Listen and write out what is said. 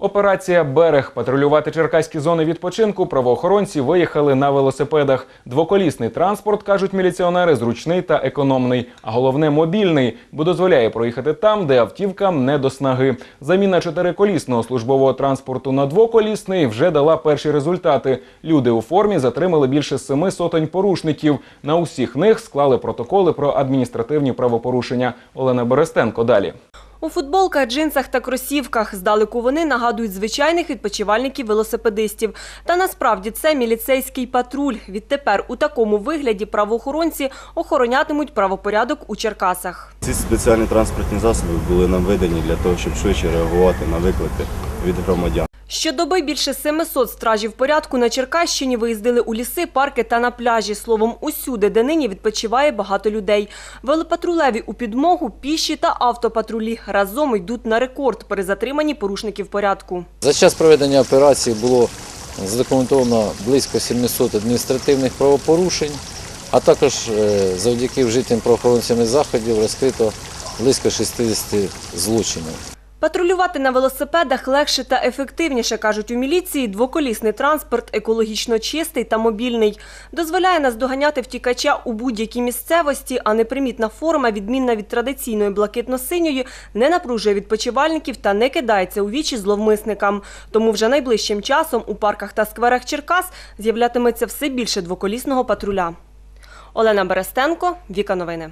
Операція Берег патрулювати черкаські зони відпочинку. Правоохоронці виїхали на велосипедах. Двоколісний транспорт кажуть міліціонери, зручний та економний, а головне мобільний, бо дозволяє проїхати там, де автівкам не до снаги. Заміна чотириколісного службового транспорту на двоколісний вже дала перші результати. Люди у формі затримали більше семи сотень порушників. На усіх них склали протоколи про адміністративні правопорушення. Олена Берестенко далі. У футболках, джинсах та кросівках здалеку вони нагадують звичайних відпочивальників-велосипедистів. Та насправді це міліцейський патруль. Відтепер у такому вигляді правоохоронці охоронятимуть правопорядок у Черкасах. Ці спеціальні транспортні засоби були нам видані для того, щоб швидше реагувати на виклики від громадян. Щодоби більше 700 стражів порядку на Черкащині виїздили у ліси, парки та на пляжі. Словом, усюди, де нині відпочиває багато людей. Велопатрулеві у підмогу, піші та автопатрулі разом йдуть на рекорд при затриманні порушників порядку. За час проведення операції було задокументовано близько 700 адміністративних правопорушень, а також е, завдяки вжитим правоохоронцями заходів розкрито близько 60 злочинів. Патрулювати на велосипедах легше та ефективніше, кажуть у міліції. Двоколісний транспорт екологічно чистий та мобільний. Дозволяє наздоганяти втікача у будь-якій місцевості, а непримітна форма, відмінна від традиційної блакитно-синьої, не напружує відпочивальників та не кидається у вічі зловмисникам. Тому вже найближчим часом у парках та скверах Черкас з'являтиметься все більше двоколісного патруля. Олена Берестенко, Віка Новини.